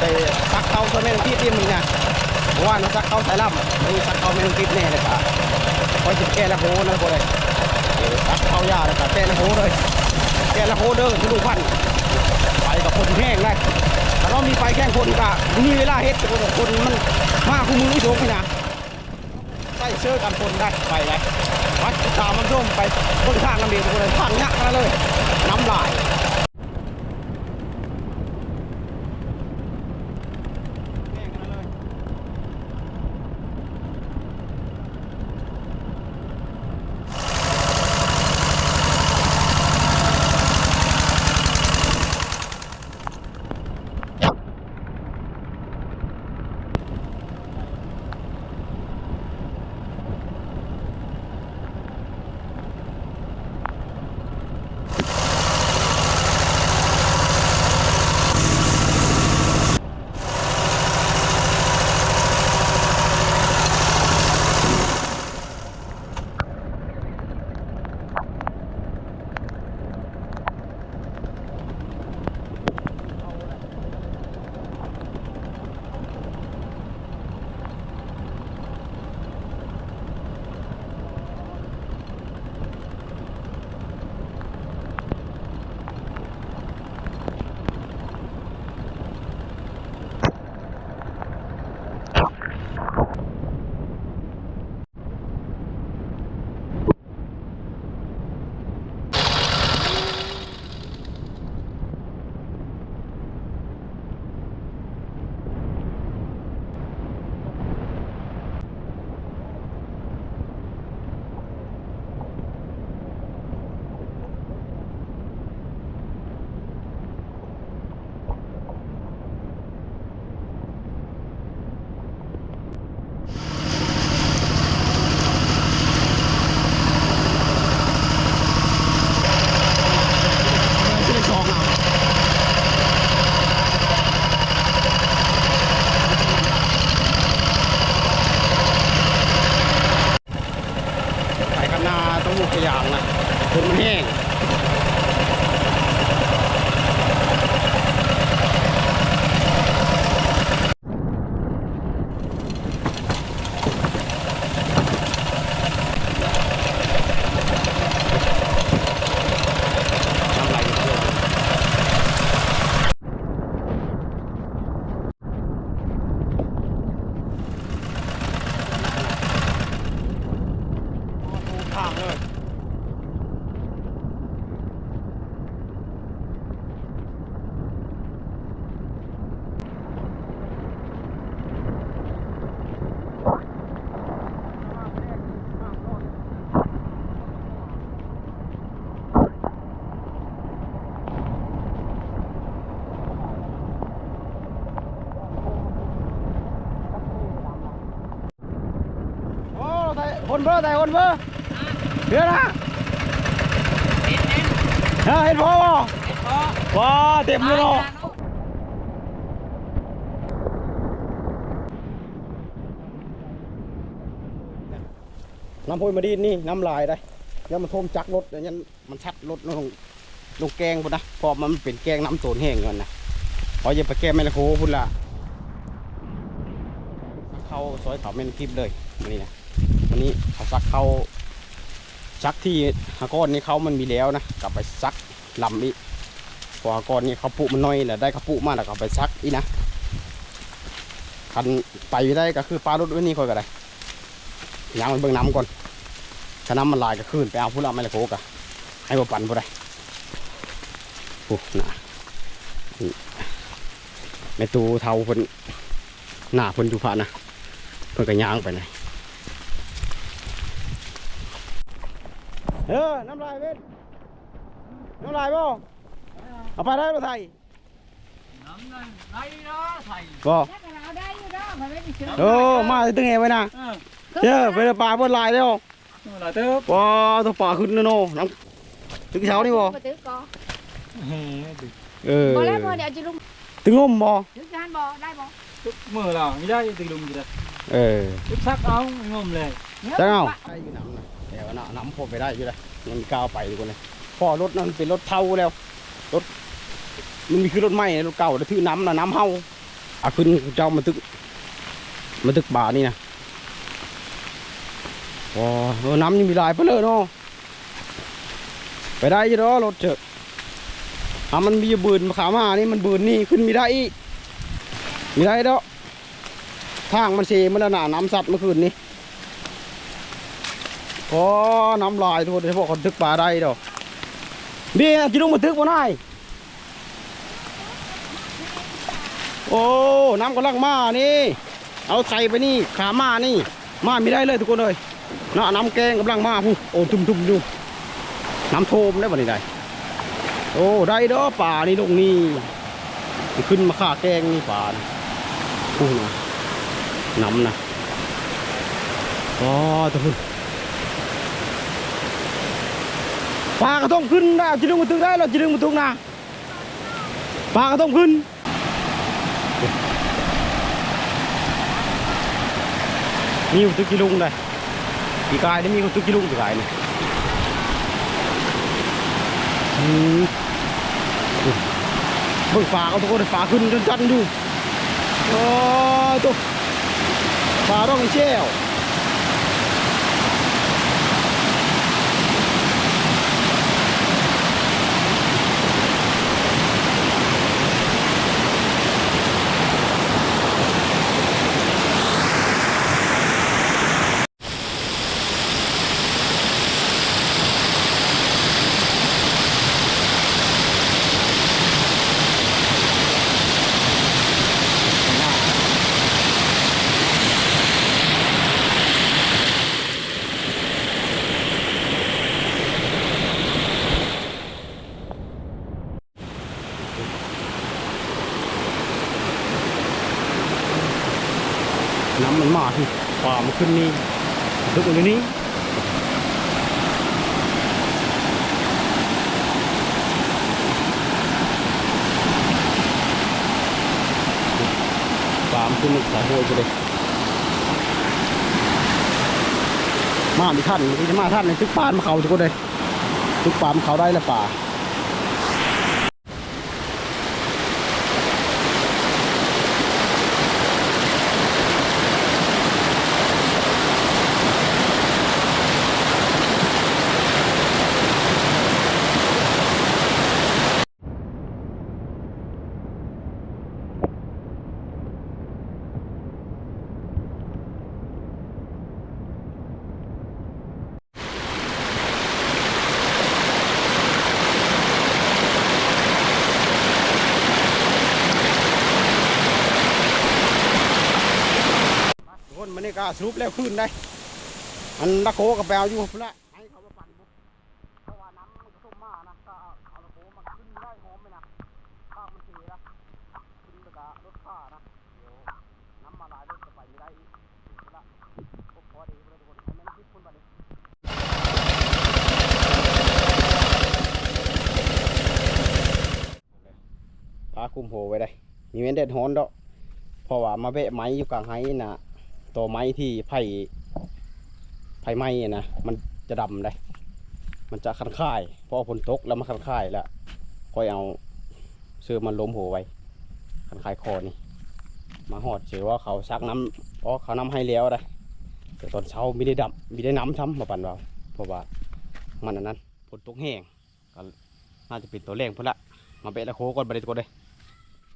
ไปซักเตาตัวแม่งที่ที่มึงเนี่ยเพราะว่าน้องซักเข้าสายล่ำนี่ซักเขาไม่ต้องคิดแน่เลยครับคอยจิบแก้ละโหนะคนเลยซักเขายาเลยครับแก้ละโหเลยแก้ละโหเด้อคุณลูกพันไปกับคนแห้งได้แต่เรามีไฟแข่งคนก็มีเวลาเฮ็ดคนคนมันมากคู่มือไม่โชคนี่นะใส่เสื้อกันคนได้ไปเลยวัดตามมันร่มไปคนข้างกันเดียวคนเลยพังยักษ์กันเลยน้ำลาย คนเบอร์ไทยคนเบอร์เดี๋ยวนะเห็นเห็นพอบ่ว้าเต็มเลยเนาะน้ำพุยมาดีนนี่น้ำลายได้แล้วมันท่วมจักรถเดี๋ยวยันมันชัดรถลงลงแกงพุ่นนะพอมันเป็นแกงน้ำโตนแห้งก่อนนะพออย่าไปแกงแมลโคพุ่นละเข้าซอยเขาแม่นคลิปเลยนนี้นะ วันนี้เขาซักเขาซักที่หากอนนี้เขามันมีแล้วนะกลับไปซักลำอีกพอหากอนนี้เขาปุมันน้อยแหละได้เขาปุมาแล้วก็เอาไปซักอีกนะคันไปได้ก็คือปลารถไว้นี่คอยก็ได้ยางมันเบิ่งน้ำก่อนถ้าน้ำมันลายก็ขึ้นไปเอาผู้ละไม่ละโกกะให้บ่ปั่นบ่ได้โอ้หนานี่แม่ตูเทาเพิ่นหน้าเพิ่นอยู่พะนะเพิ่นก็ย่างไปไห เออน้ำลายเว้นน้ำลายบ่เอาไปได้รถไทยน้ำนั่นไหนเนาะไทยบ่ถ้าเราได้อยู่ดอกมันไม่ได้ซื้อโอ้มาตึงไงไว้นะเออเจ้าไปปลาเพิ่นลายแล้วหลายเติบบ่ตัวปลาขึ้นโน่น้ำตึกเช้านี่บ่บ่ตึกก็เฮ้ยดึกเออบ่แล้วบ่เดี๋ยวจะลุงตึงงมบ่ถึงการบ่ได้บ่ทุกมือเราไม่ได้ตีลุงอยู่เลยเออทุกซักเอางมเลยจังเอาได้อยู่น้ำนะ แต่ว่าน้ำน้ำพอไปได้อยู่เลยมันก้าวไปทุกคนเลยพอรถนั้นเป็นรถเท่าแล้วรถมันมีคือรถใหม่รถเก่าแล้วถือน้ำนะน้ำเฮาอาขึ้นเจ้ามาตึกมาตึกบ่านี่นะว้าเออน้ำยังมีลายไปเลยเนาะไปได้ยี่ดอรถเจอะอะมันมีบืนขามานี่มันบืนนี่ขึ้นมีได้อีกมีได้ดอกทางมันเซมันล้วน่ะน้ำซัดเมื่อคืนนี้ โอ้น้ำลายทุกคนเฉพาะคนทึกปลาได้ดอกนี่จิลุงมาทึกมาได้โอ้น้ำกำลังมานี่ เอาใส่ไปนี่ขามานี่ มาไม่ได้เลยทุกคนเลยน้ำแกงกำลังมาพูโอ้ตุ่มตุ่มๆอยู่น้ำโทมได้บ่นี่ได้โอ้ได้เด้อป่านี่ลงนี่ขึ้นมาฆ่าแกงนี่ป่านี่โอ้นะน้ำนะอ๋อทุกคน ปลากระต้องขึ้นได้จะดึงมาถึงได้เราจะดึงมาถึงนะปลากระต้องขึ้นมีอยู่ตึกกิลุงได้ปีกายนี่มีอยู่ตึกกิลุงปีกายนี่เบิ่งปลาเอาทุกคนปลาขึ้นจนจันอยู่โอ้ตุ๊ปลาต้องเชี่ยว ขึ้นนี่ตึกอยู่นี่ป่ามันขึ้นสายห้วยไปเลยมามีท่านที่จะมาท่านในตึกป่านมาเขาทุกคนเลยตึกป่ามเขาได้ล้วป่า สรุปแล้วขึ้นได้มันตะโกกับแปลอยู่พุ่นละให้เขามาปั่นบุเพราว่าน้ำมันจะท่วมมานะก็เอาตะโกมาขึ้นได้หอมไหมนะข้าวมันเสียนะขึ้นแล้วก็รถข้านะเดี๋ยวน้ำมาลายรถจะไปไม่ได้อีกละพบพอดีเลยทุกคนให้มันคิดพุ่นบัดนี้พาคุมโหไว้ได้มีเว้นเด็ดฮอนดอกเพราะว่ามาแวะไม้อยู่กลางไห้น่ะ ตัวไม้ที่ไผ่ไผ่ไม้น่ะมันจะดำได้ มันจะคันค่ายพอฝนตกแล้วมันคันค่ายแล้วค่อยเอาเสื้อมันล้มหัวไว้ คันค่ายคอนี่มาหอดเชื่อว่าเขาซักน้ำอ๋อเขาน้ำให้แล้วได้แต่ตอนเช้าไม่ได้ดำไม่ได้น้ำช้ำมาปั่นเราเพราะว่ามันอันนั้นฝนตกแห้งก็น่าจะเป็นตัวแรงพุ่นละมาเบะล้วโคก่อนไปเลยทุกเลย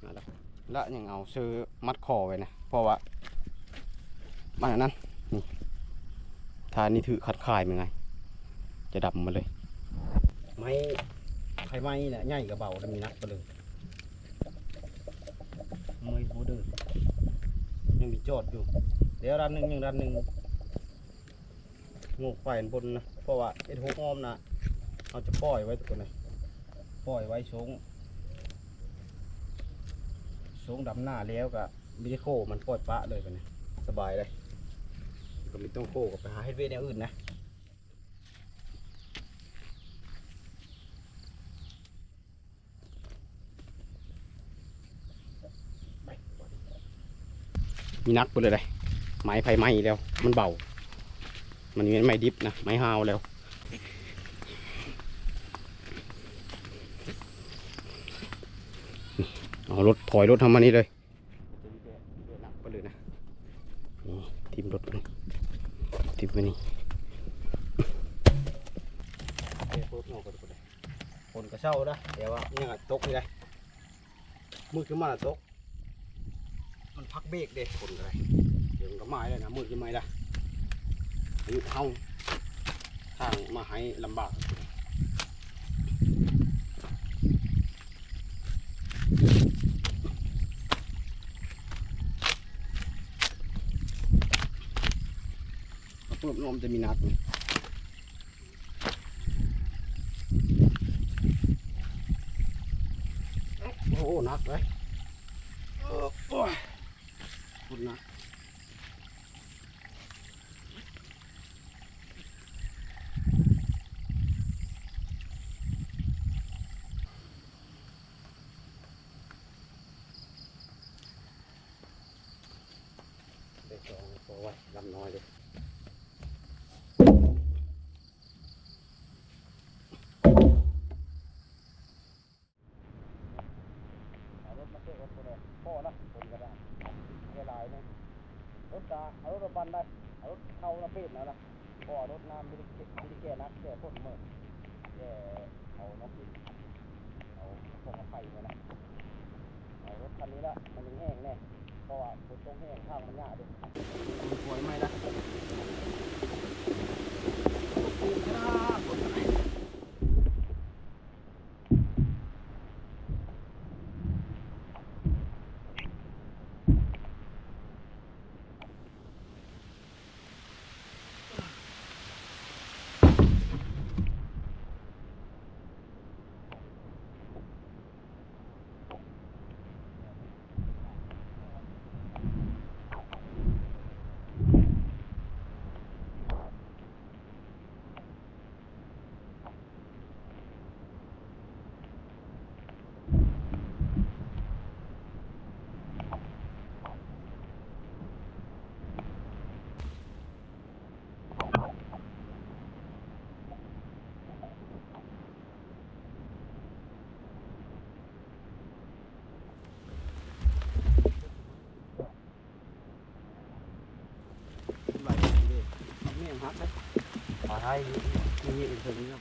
และและยังเอาซื้อมัดคอไว้นะเพราะว่า มันอันนั้นนี่ทานี่ถือขัดคายมันไง จะดับมาเลย ไม้ไผ่ไม้เนี่ยใหญ่กับเบาแล้วมีนักไปเลยไม่โบเดินยังมีจอดอยู่ เดี๋ยวรันหนึ่งยังรันหนึ่งงกไฟบนนะเพราะว่าเอ็ดหกอ้อมนะเราจะปล่อยไว้ทุกคนปล่อยไว้ชงสูงดำหน้าแล้วก็มิโคมันปล่อยปะเลยไปเนี่ยสบายเลย ก็ไมีต้องโคกับไปหาเฮ็ดเวทแนวอื่นนะมีนักไปเลยเลยไม้ไผ่ไม้แล้ว มันเบา มันมีไม้ดิบนะไม้ฮาวแล้วเอารถถอยรถทำมานี่เลยหนักไปเลยนะนี่ทีมรถไปนี่ทีมไปนี่คนกระเช้านะแต่ว่าเนี่ยงตกนี่เลย มืดขึ้นมาตก มันพักเบรกเด็ดคนก็เลยเดี๋ยวมันก็ไม้เลยนะมืดขึ้นไม้ละอายุเท่าทางมาให้ลำบากเพิ่มลมจะมีนัดโอ้ นักเลยเออโอ้ย คุณนะเด็กสองโอ้ยลำน้อยเลย เอารถมาเช็ครถตัวเดียวพ่อนะผมก็ได้เวลาเนี่ยรถต วันได้เอารถเข้าระเบียบแล้วล่ะพ่อรถน้ำไม่ได้เก็บไม่ได้แก่นักแก่พ่นเมื่อแก่เอาน้ำกินเอาพวกไผ่มานะเอารถคันนี้ละมันยังแห้งแน่เพราะว่าฝนตกแห้งข้างมันหยาด้วยสวยไหมล่ะปูนจ้าฝนไหน ไหลดีเลยนี่ยังฮักเลย ขาไทยนี่นี่อีกคนนึงครั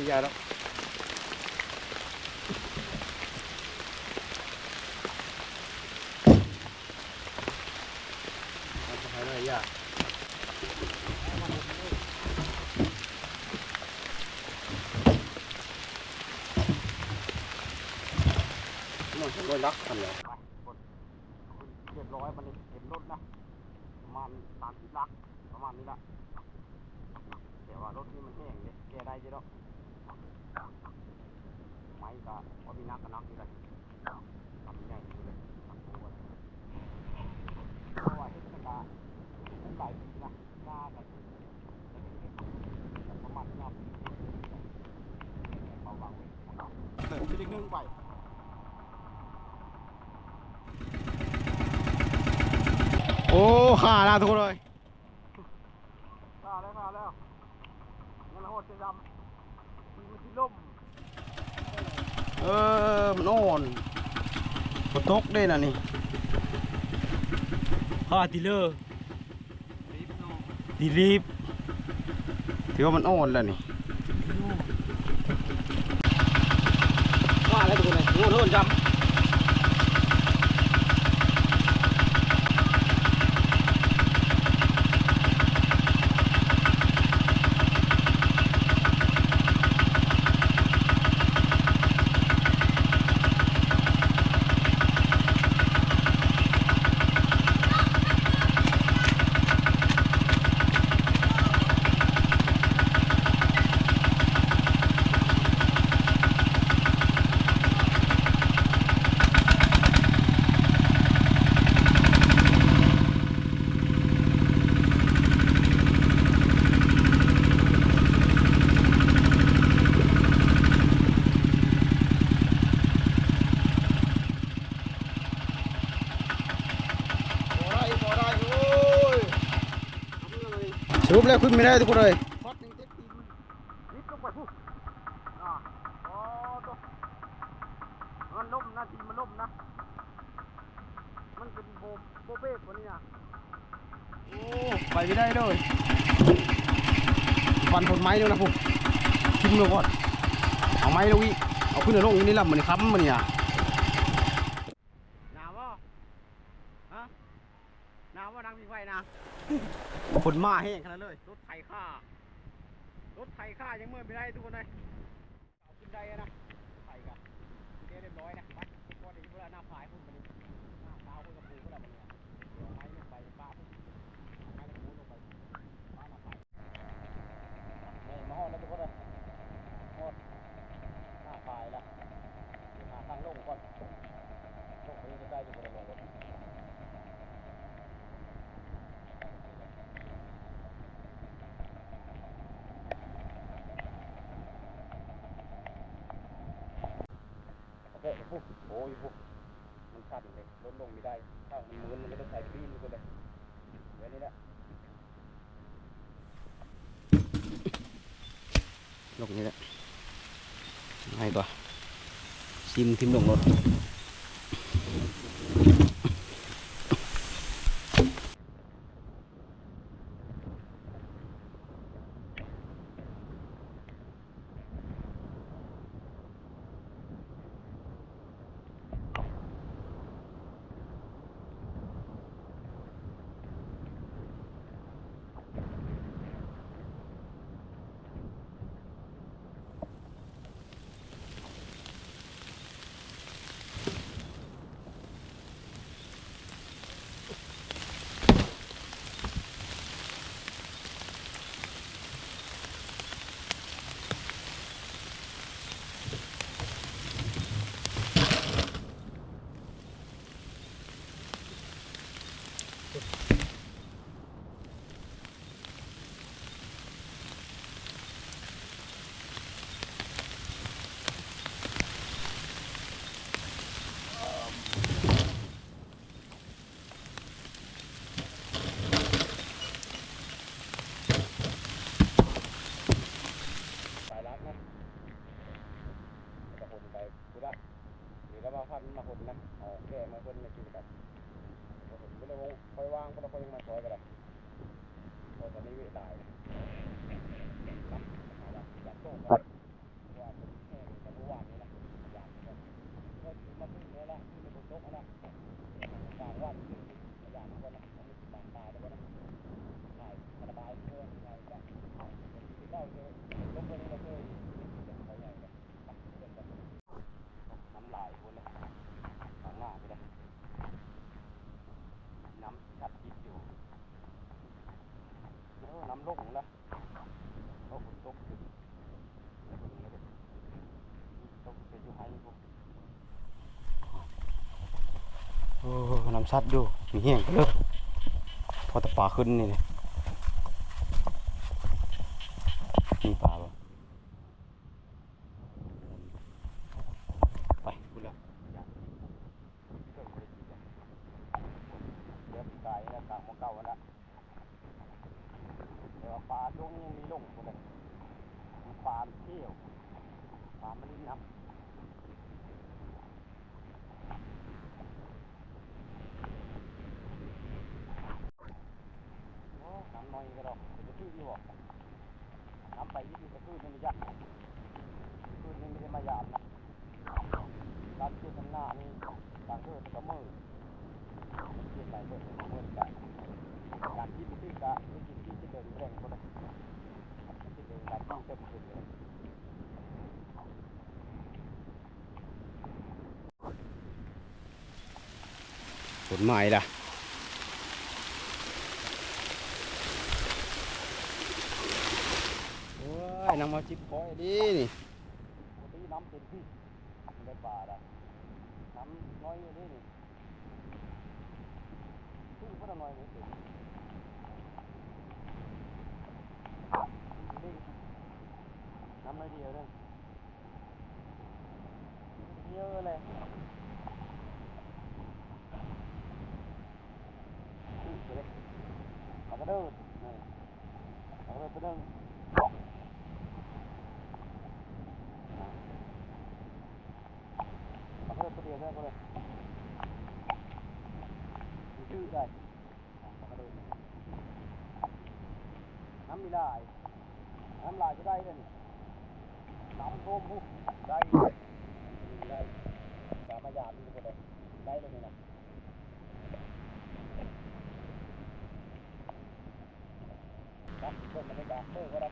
วิทยาแล้วมันจะหายได้ยากมันจะโดนรักกันเหรอเจ็ดร้อยมันเห็นรถนะ ประมาณสามสิบลัก ประมาณนี้ละ ขาดแล้ทุกคนเลยขาดแล้วมาแล้วเงินโหดจะดำมีที่ล่มเออมันอ่อนมันตกได้นะนี่ฮาติเลอร์ดิรีบถือว่ามันอ่อนแล้วนี่ว่าอะไรทุกคนเลยโน่นโน่ำ ಇಲ್ಲ ಕುಯ್ ಮಿನ ಇದು ಕೂಡ มันล่มนะทีมันล่มนะ มันเป็โบโบเบ้ตันี้นะโอ้ไปไม่ได้ด้วยฟันผลไม้ด้วนะพวกชิมเลยก่อนเอาไม้แล้ววิเอาขึ้นในโลกนี้ลำมันค้ำมันเนี่ยหนาวว่ะฮะหนาวว่ะดังมีไฟนะ ฝนมาแห้งขนาดเลยรถไถข้ารถไถข้ายังเมื่อไม่ได้ทุกคนเลยขึ้นได้นะ โอ้โหมันชันเลยลดลงไม่ได้ถ้ามันมืนมันไม่ใส่ปีมันก็เลยไว้นี่แหละลงนี่แหละไงบ่ซิมทิมลงรถ Kailangan ko na po yung masola. น้ำซัดดูมีเห้งเลยพอตะปาขึ้นนี่ ผลไม้ล่ะโอ้ยนางมาจิบคอยดีนี่น้ำเต็มที่ในป่าได้น้ำน้อยอยู่นี่ นี่ที่ก็น้อยนี่สินี่น้ำน้อยเดียวเลยเย what I'm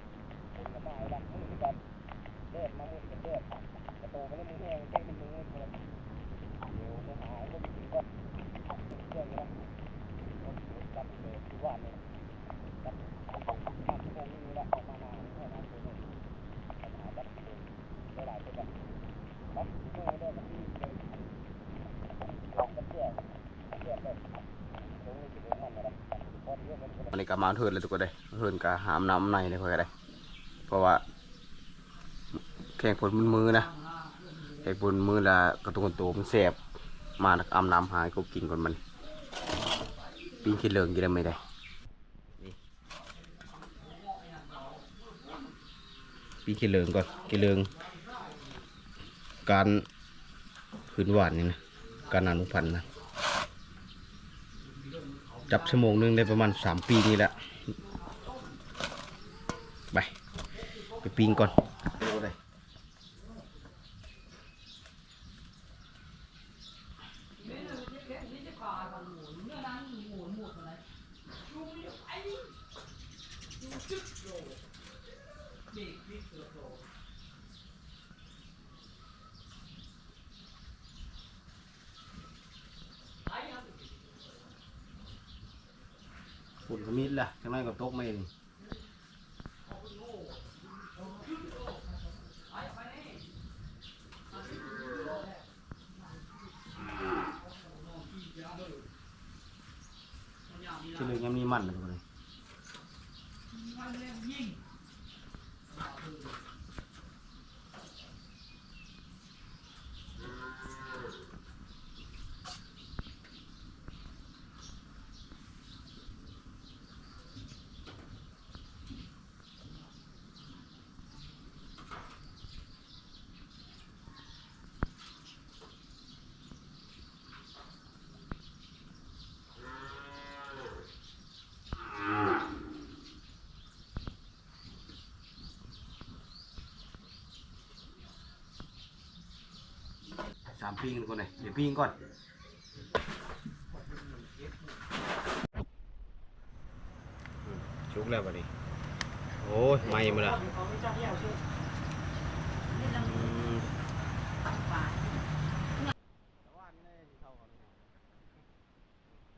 ก็มาเทินเลยทุกคนเลยเทินก็หามน้ำในเลยค่อยได้เพราะว่าแข่งผลมือนะไอ้บนมือละกระตุกกระตุกมันแสบมานักอำน้ำหายก็กินก่อนมันปิ้งขี้เหลืองกินได้ไม่ได้นี่ปิ้งขี้เหลืองก่อนขี้เหลืองการขืนหวานนี่นะการอนุพันธ์นะ จับชั่วโมงหนึงได้ประมาณสามปีนี่แหละ ไป ไปปิ้งก่อนดูเลย ฝุ่นก็ มิดล่ะข้างในก็ตกไม่นี่ที่เหลือยังมีมันอยู่เลยสามปีกันก่อนเลยเดี๋ยวปีงก่อนชุกแล้วบัดนี้โอ้ยไม่มาละอืม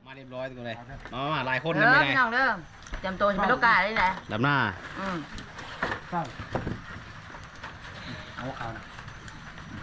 มาเรียบร้อยตัวเลยมามาหลายคนเอนั่นอไม่ได้พี่น้องเด้อจำตัวจะเป็นลูกกาได้แหละดับหน้าอืมลูกข้า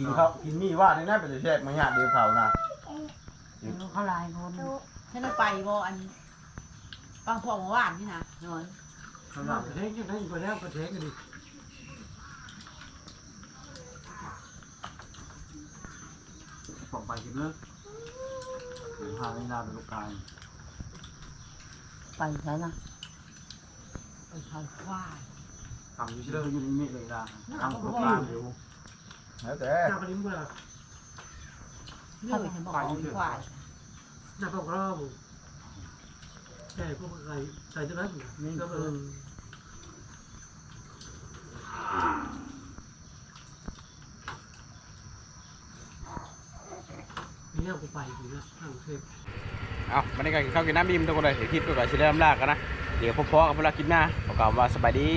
กินข้าวกินมี่ว่าในนั้นเป็นแซ่บมาหยาดเดียวเผานะเขาลายคนให้เราไปบ่อันบางพอเมื่อวานนี่นะนอนสำหรับประเทศยังได้อยู่แล้วประเทศกันดิบอกไปกินเลิกหรือพาในนาเป็นลูกกายไปแล้วนะไปทานควายทำอยู่ที่เลิกอยู่ในเมฆเลยนะทำลูกกายเดี๋ยว แล้วแต่หน้าปริมเมื่อเลือกให้บอกของควายหน้าปกรอบใช่พวกอะไรใส่จะนั้นนี่ก็เออนี่กูไปกูนะทางเทพเอาวันนี้ก็กินข้าวกินน้ำบีมทุกคนเลยเดี๋ยวคลิปก็ก่อนสิเริ่มลากกันนะ เดี๋ยวพอๆกับเวลากินหน้าขอกล่าวว่าสบายดี